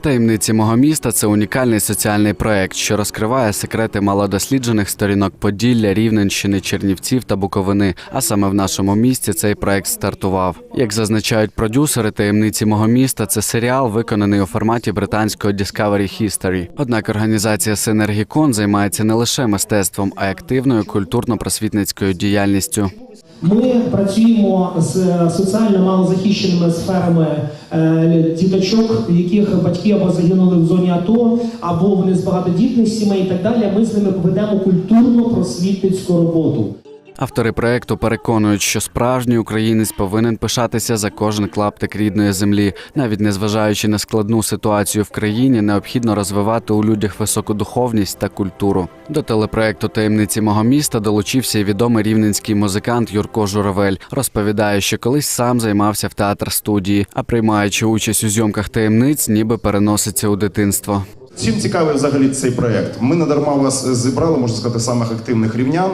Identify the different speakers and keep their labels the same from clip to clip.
Speaker 1: Таємниці мого міста це унікальний соціальний проект, що розкриває секрети малодосліджених сторінок Поділля, Рівненщини, Чернівців та Буковини. А саме в нашому місті цей проект стартував. Як зазначають продюсери, таємниці мого міста це серіал, виконаний у форматі британського Discovery History. Однак організація Синергікон займається не лише мистецтвом, а й активною культурно-просвітницькою діяльністю.
Speaker 2: Ми працюємо з соціально малозахищеними сферами е, діточок, яких батьки або загинули в зоні АТО, або вони з багатодітних сімей і так далі. Ми з ними ведемо культурно-просвітницьку роботу.
Speaker 1: Автори проекту переконують, що справжній українець повинен пишатися за кожен клаптик рідної землі, навіть незважаючи на складну ситуацію в країні, необхідно розвивати у людях високу духовність та культуру. До телепроекту таємниці мого міста долучився й відомий рівненський музикант Юрко Журавель. Розповідає, що колись сам займався в театр студії, а приймаючи участь у зйомках таємниць, ніби переноситься у дитинство.
Speaker 3: Чим цікавий взагалі цей проект? Ми не дарма вас зібрали, можна сказати, самих активних рівнян,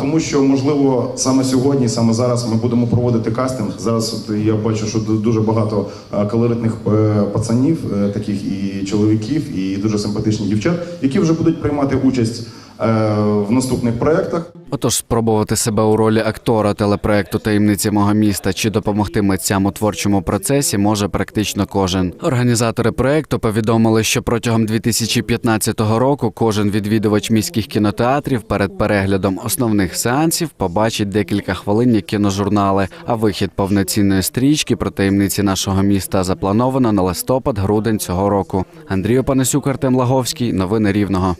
Speaker 3: тому що можливо саме сьогодні, саме зараз ми будемо проводити кастинг. Зараз я бачу, що ду- дуже багато а, колоритних е, пацанів, е, таких і чоловіків, і дуже симпатичних дівчат, які вже будуть приймати участь в наступних проектах.
Speaker 1: Отож, спробувати себе у ролі актора телепроекту таємниці мого міста чи допомогти митцям у творчому процесі може практично кожен. Організатори проекту повідомили, що протягом 2015 року кожен відвідувач міських кінотеатрів перед переглядом основних сеансів побачить декілька хвилинні кіножурнали. А вихід повноцінної стрічки про таємниці нашого міста заплановано на листопад-грудень цього року. Андрій Опанасюк, Артем Лаговський. Новини Рівного.